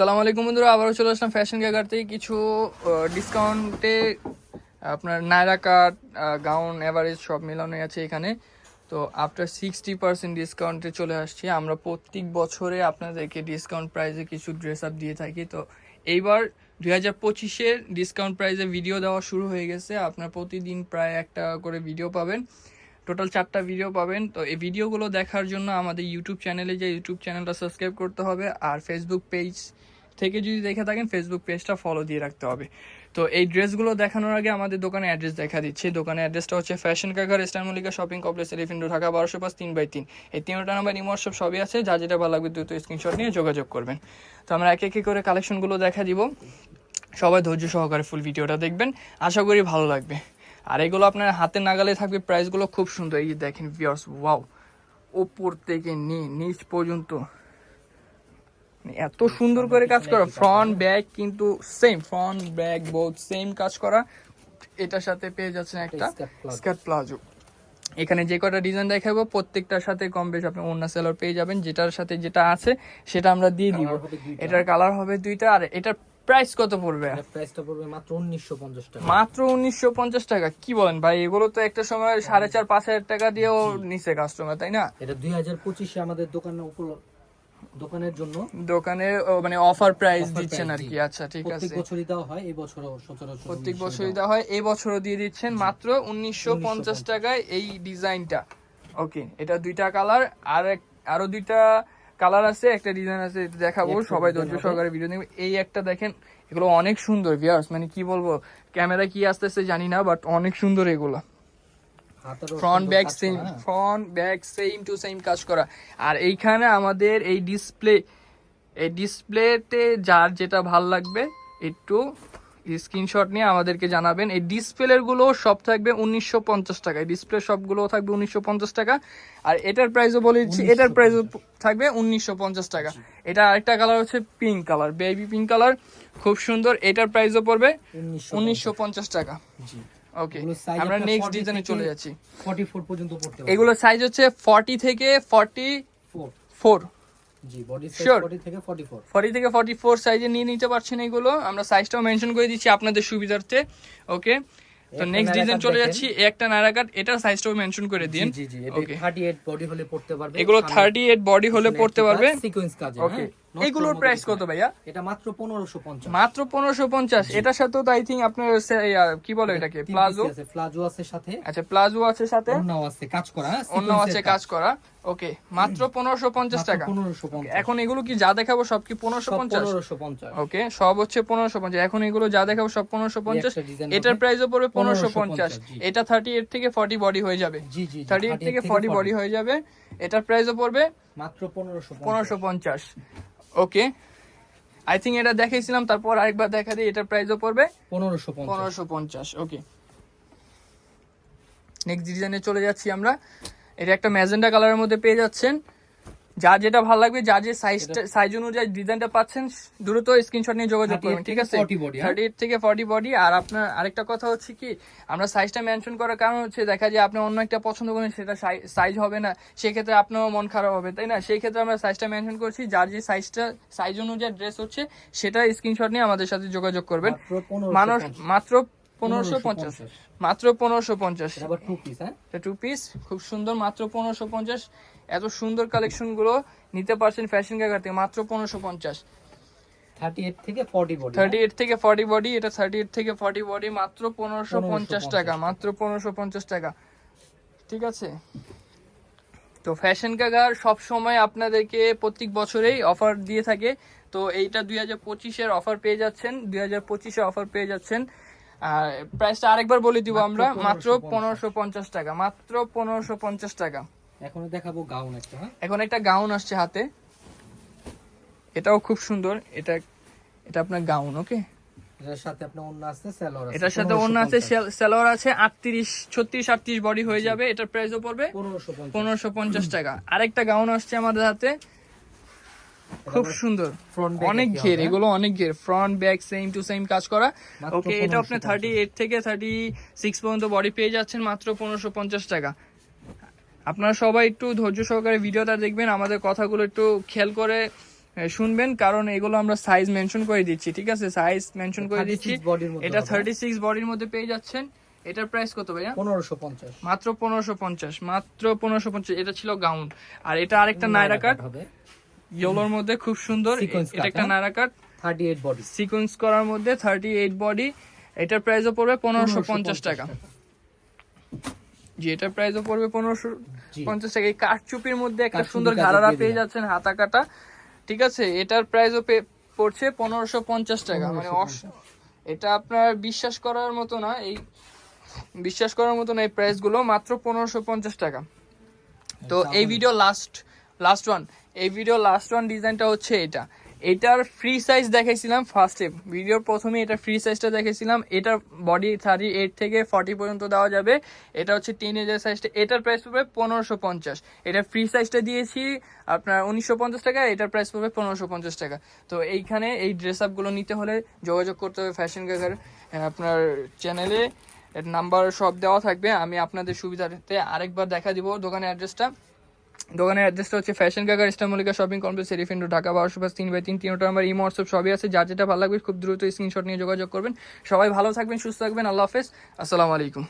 সালাম আলাইকুম বন্ধুরা, আবারও চলে আসলাম ফ্যাশন গ্যাগার কিছু ডিসকাউন্টে আপনার নায়রা কাট গাউন অ্যাভারেজ সব মেলানো আছে এখানে। তো আফটার সিক্সটি পার্সেন্ট ডিসকাউন্টে চলে আসছি। আমরা প্রত্যেক বছরে আপনাদেরকে ডিসকাউন্ট প্রাইজে কিছু ড্রেস আপ দিয়ে থাকি। তো এইবার দুই হাজার পঁচিশের ডিসকাউন্ট প্রাইজে ভিডিও দেওয়া শুরু হয়ে গেছে। আপনার প্রতিদিন প্রায় একটা করে ভিডিও পাবেন। টোটাল চারটা ভিডিও পাবেন। তো এই ভিডিওগুলো দেখার জন্য আমাদের ইউটিউব চ্যানেলে যে ইউটিউব চ্যানেলটা সাবস্ক্রাইব করতে হবে। আর ফেসবুক পেজ থেকে যদি দেখে থাকেন ফেসবুক পেজটা ফলো দিয়ে রাখতে হবে। তো এই ড্রেসগুলো দেখানোর আগে আমাদের দোকানে অ্যাড্রেস দেখা দিচ্ছি। দোকানের অ্যাড্রেসটা হচ্ছে ফ্যাশন কাকার Eastern Mallika shopping complex Elephant Dhaka বারোশো পাঁচ, তিন বাই তিন। এই তিনটা নাম্বার সব সবই আছে। যা যেটা ভালো লাগবে দ্রুত স্ক্রিনশট নিয়ে যোগাযোগ করবেন। তো আমরা এক একে করে কালেকশনগুলো দেখা দিব। সবাই ধৈর্য সহকারে ফুল ভিডিওটা দেখবেন। আশা করি ভালো লাগবে। আর এগুলো আপনার হাতের নাগালে থাকবে। প্রাইসগুলো খুব সুন্দর। এই যে দেখেন ভিউয়ার্স ওয়াও ওপর থেকে নিয়ে নিচ পর্যন্ত। এত সুন্দর করে কাজ করা। ফ্রন্ট ব্যাক কিন্তু same front back both same কাজ করা। এটার সাথে পেয়ে যাচ্ছেন একটা স্কার্ট প্লাজো এখানে যে কটা ডিজাইন দেখাবো প্রত্যেকটার সাথে কম বেশ আপনি অন্য সেলার পেয়ে যাবেন। যেটার সাথে যেটা আছে সেটা আমরা দিয়ে দিব। এটার কালার হবে দুইটা আর এটার প্রাইস কত পড়বে? প্রাইসটা পড়বে মাত্র উনিশশো পঞ্চাশ টাকা। মাত্র উনিশশো পঞ্চাশ টাকা কি বলেন ভাই? এগুলো তো একটা সময় সাড়ে চার পাঁচ হাজার টাকা দিয়েও নিছে কাস্টমার তাই না? এটা দুই হাজার পঁচিশে আমাদের দোকানে উপর দোকানের জন্য দোকানে মানে অফার প্রাইস দিচ্ছেন আর কি। আচ্ছা ঠিক প্রত্যেক বছরই দেওয়া হয় এই বছরও সচরাচর প্রত্যেক বছরই দেওয়া হয় এই বছরও দিয়ে দিচ্ছেন মাত্র উনিশশো পঞ্চাশ টাকায় এই ডিজাইনটা। ওকে এটা দুইটা কালার আর এক আরও দুইটা কালার আছে একটা ডিজাইন আছে এটা দেখাবো সবাই ধৈর্য সহকারে ভিডিও নেবে এই একটা দেখেন এগুলো অনেক সুন্দর ভিউয়ার্স মানে কি বলব ক্যামেরা কি আসতেছে জানি না বাট অনেক সুন্দর এগুলো। Front back same. Front back same to same কাজ করা। আর এইখানে আমাদের এই ডিসপ্লে এই ডিসপ্লেতে যার যেটা ভালো লাগবে একটু স্ক্রিনশট নিয়ে আমাদেরকে জানাবেন। এই ডিসপ্লেরগুলো সব থাকবে উনিশশো পঞ্চাশ টাকা। ডিসপ্লে সবগুলো থাকবে উনিশশো পঞ্চাশ টাকা। আর এটার প্রাইসও বলে দিচ্ছি এটার প্রাইসও থাকবে উনিশশো পঞ্চাশ টাকা। এটা আরেকটা কালার হচ্ছে pink colour baby pink colour খুব সুন্দর। এটার প্রাইসও পড়বে উনিশশো পঞ্চাশ টাকা। জি। ওকে আমরা নেক্সট 40 ডিজাইনে চলে যাচ্ছি। 44 পর্যন্ত পড়তে পারবে এগুলো সাইজ হচ্ছে ফর্টি থেকে ফর্টি 4 ফোর জি বডি সাইজ 40 থেকে 44 ফর্টি থেকে ফর্টি ফোর সাইজে নিয়ে নিতে পারছেন এগুলো। আমরা সাইজটাও মেনশন করে দিচ্ছি আপনাদের সুবিধার্থে। ওকে তো নেক্সট ডিজাইন চলে যাচ্ছি। একটা নায়রা কাট এটার সাইজটাও মেনশন করে দিন। জি জি এটা Okay. 38 বডি হলে পড়তে পারবে। এগুলো থার্টি এইট বডি হলে পড়তে পারবে। সিকোয়েন্স কাজ ওকে এগুলোর প্রাইস কত ভাইয়া? এটা মাত্র 1550 মাত্র পনেরোশো পঞ্চাশ। এটার সাথেও তো আই থিঙ্ক আপনার কি বলে এটাকে? প্লাজো আছে প্লাজো আছে সাথে। আচ্ছা প্লাজো আছে সাথে? অন্যও আছে কাজ করা অন্য আছে কাজ করা। ওকে মাত্র পনেরোশো পঞ্চাশ মাত্র টাকা। 1550 এখন এগুলো কি যা দেখাবো সব কি পনেরোশো সব পঞ্চাশ। 1550 ওকে সব হচ্ছে পনেরোশো পঞ্চাশ। এখন এগুলো যা দেখাবো সব পনেরোশো পঞ্চাশ। একটা design এটার প্রাইসও পড়বে পনেরোশো পঞ্চাশ। 1550, এটা থার্টি এইট থেকে ফর্টি বডি হয়ে যাবে। জি জি থার্টি এইট থেকে ফর্টি বডি হয়ে যাবে। এটার প্রাইসও পড়বে মাত্র 1550 পনেরোশো পঞ্চাশ। ওকে আই থিঙ্ক এটা দেখাইছিলাম তারপর আরেকবার দেখা দিই এটার প্রাইসও পড়বে। পনেরোশো পনেরোশো পঞ্চাশ ওকে নেক্সট ডিজাইনে চলে যাচ্ছি আমরা। এটা একটা ম্যাজেন্ডা কালারের মধ্যে পেয়ে যাচ্ছেন। যা যেটা ভালো লাগবে যা যে সাইজটা সাইজ অনুযায়ী ডিজাইনটা পাচ্ছেন দ্রুত স্ক্রিনশট নিয়ে যোগাযোগ 38 করবেন ঠিক আছে? 40 হ্যাঁ? থার্টি এইট থেকে ফর্টি বডি আর আপনার আরেকটা কথা হচ্ছে কি আমরা সাইজটা মেনশন করার কারণ হচ্ছে দেখা যায় আপনি অন্য একটা পছন্দ করেন সেটা সাইজ হবে না সেক্ষেত্রে আপনারও মন খারাপ হবে তাই না? সেই ক্ষেত্রে আমরা সাইজটা মেনশন করছি যার যে সাইজটা সাইজ অনুযায়ী ড্রেস হচ্ছে সেটা স্ক্রিনশট নিয়ে আমাদের সাথে যোগাযোগ করবেন। মানুষ মাত্র পনেরোশো পঞ্চাশ। 1550 মাত্র পনেরোশো পঞ্চাশ। টু পিস হ্যাঁ? খুব সুন্দর মাত্র পনেরোশো পঞ্চাশ। এত সুন্দর কালেকশনগুলো নিতে পারছেন ফ্যাশন থেকে মাত্র পনেরোশো পঞ্চাশ। 38 থেকে 40 বডি থার্টি এইট থেকে ফর্টি বডি এটা থার্টি এইট থেকে ফর্টি বডি মাত্র পনেরোশো পঞ্চাশ টাকা মাত্র পনেরোশো পঞ্চাশ টাকা। ঠিক আছে? তো ফ্যাশন কাগার সব সময় আপনাদেরকে প্রত্যেক বছরেই অফার দিয়ে থাকে। তো এইটা দুই হাজার পঁচিশের অফার পেয়ে যাচ্ছেন দুই হাজার পঁচিশে অফার পেয়ে যাচ্ছেন। আর প্রাইসটা আরেকবার বলে দিব আমরা মাত্র 1550 পনেরোশো পঞ্চাশ টাকা মাত্র পনেরোশো পঞ্চাশ টাকা। এখন দেখাবো গাউন একটা হ্যাঁ? এখন একটা গাউন আসছে হাতে। এটাও খুব সুন্দর এটা এটা আপনার গাউন ওকে এটার সাথে আপনার অন্য আছে সেলর আছে এটার সাথে অন্য আছে সেলোয়ার আছে আটত্রিশ ছত্রিশ আটত্রিশ বডি হয়ে যাবে এটার প্রাইসও পড়বে 1550 পনেরোশো পঞ্চাশ টাকা। আরেকটা গাউন আসছে আমাদের হাতে খুব সুন্দর। অনেক ঘের এগুলো অনেক ঘের front back same to same কাজ করা। ওকে এটা আপনি থার্টি এইট থেকে থার্টি সিক্স পর্যন্ত বডি পেয়ে যাচ্ছেন মাত্র পনেরোশো পঞ্চাশ টাকা। আপনারা সবাই একটু ধৈর্য সহকারে ভিডিওটা দেখবেন আমাদের কথাগুলো একটু খেয়াল করে শুনবেন কারণ এগুলো আমরা সাইজ মেনশন করে দিচ্ছি ঠিক আছে? সাইজ মেনশন করে দিচ্ছি। 36 বডির মধ্যে এটা থার্টি সিক্স বডির মধ্যে পেয়ে যাচ্ছেন। এটার প্রাইস কত ভাইয়া? পনেরোশো পঞ্চাশ। মাত্র পনেরোশো পঞ্চাশ মাত্র পনেরোশো পঞ্চাশ। এটা ছিল গাউন আর এটা আরেকটা নাইরা কাট ইয়েলোর মধ্যে খুব সুন্দর। এটা একটা? Naira cut thirty eight body sequence করার মধ্যে থার্টি এইট বডি এটার প্রাইসও পড়বে পনেরোশো পঞ্চাশ টাকা। জি এটার প্রাইসও পড়বে পনেরোশো জি। পঞ্চাশ টাকা। এই কাঠচুপির মধ্যে একটা সুন্দর ঘাড়ারা পেয়ে যাচ্ছেন হাতা কাটা ঠিক আছে এটার প্রাইসও পড়ছে পনেরোশো পঞ্চাশ টাকা। মানে এটা আপনার বিশ্বাস করার মতো না এই বিশ্বাস করার মতো না এই প্রাইসগুলো মাত্র পনেরোশো পঞ্চাশ টাকা। তো এই ভিডিও লাস্ট লাস্ট ওয়ান এই ভিডিও লাস্ট ওয়ান ডিজাইনটা হচ্ছে এটা। এটার ফ্রি সাইজ দেখাইছিলাম ফার্স্টে ভিডিওর প্রথমে এটা ফ্রি সাইজটা দেখাইছিলাম। এটার বডি থার্টি এইট থেকে ফর্টি পর্যন্ত দেওয়া যাবে। এটা হচ্ছে টিন এজের সাইজটা এটার প্রাইস পড়বে পনেরোশো পঞ্চাশ। এটা ফ্রি সাইজটা দিয়েছি আপনার উনিশশো পঞ্চাশ টাকা, এটার প্রাইস পড়বে পনেরোশো পঞ্চাশ টাকা। তো এইখানে এই ড্রেস আপগুলো নিতে হলে যোগাযোগ করতে হবে ফ্যাশন গাগার আপনার চ্যানেলে নাম্বার সব দেওয়া থাকবে। আমি আপনাদের সুবিধাতে আরেকবার দেখা দিব দোকানের অ্যাড্রেসটা দোকানের অ্যাড্রেসটা হচ্ছে ফ্যাশন কাকার মল্লিকা শপিং কমপ্লেক্স সেরিফ ইন্ডো ঢাকা বারোশো পাঁচ তিন বাই তিন তিনটা আমার ইমো হোয়াটসঅ্যাপ সবই আছে। যা যেটা ভালো লাগবে খুব দ্রুত স্ক্রিনশট নিয়ে যোগাযোগ করবেন। সবাই ভালো থাকবেন, সুস্থ থাকবেন। আল্লাহ হাফেজ। আসসালামু আলাইকুম।